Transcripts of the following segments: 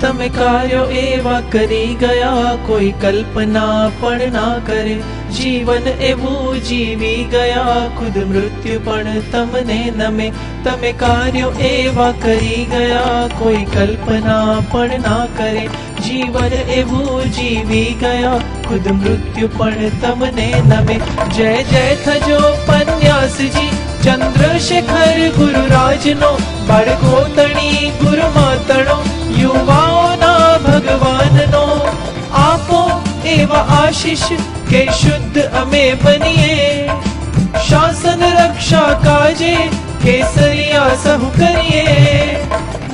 તમે કાર્યો એવા કરી ગયા કોઈ કલ્પના પણ ના કરે જીવન એવું જીવી ગયા ખુદ મૃત્યુ પણ તમને નમે તમે કાર્યો એવા કરી ગયા કોઈ કલ્પના પણ ના કરે જીવન એવું જીવી ગયા ખુદ મૃત્યુ પણ તમને નમે જય જય થજો પન્યાસજી ચંદ્રશેખર ગુરુરાજનો બાળકો एव आशीष के शुद्ध अमे बनिए। शासन रक्षा काजे, केसरिया सहु करिए।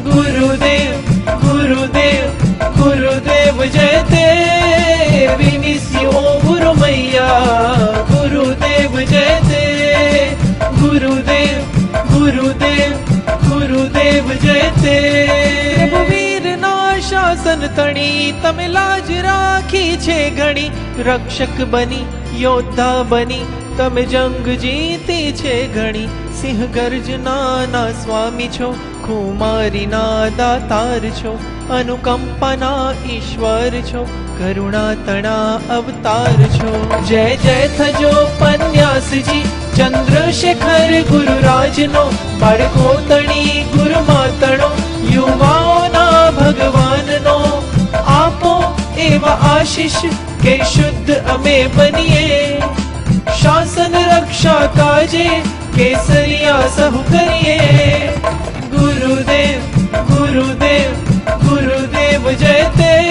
गुरुदेव गुरुदेव गुरुदेव जयते विनिसियो गुरु मैया, गुरुदेव जयते गुरुदेव गुरुदेव गुरुदेव जयते वीर ना शासन तणी, तमिलाज राख છે ઘણી, રક્ષક બની, યોદ્ધા બની, તમે જંગ જીતી છે ઘણી. સિંહ ગર્જનાના સ્વામી છો કુમારીના દાતાર છો, અનુકંપાના ઈશ્વર છો, કરુણા તણા અવતાર છો. જય જય થજો પન્યાસજી ચંદ્રશેખર ગુરુરાજનો બાળકો તણી ગુરુ માતણો યુવાઓના आशीष के शुद्ध अमे बनिए। शासन रक्षा काजे केसरिया सब करिए। गुरुदेव गुरुदेव गुरुदेव जयते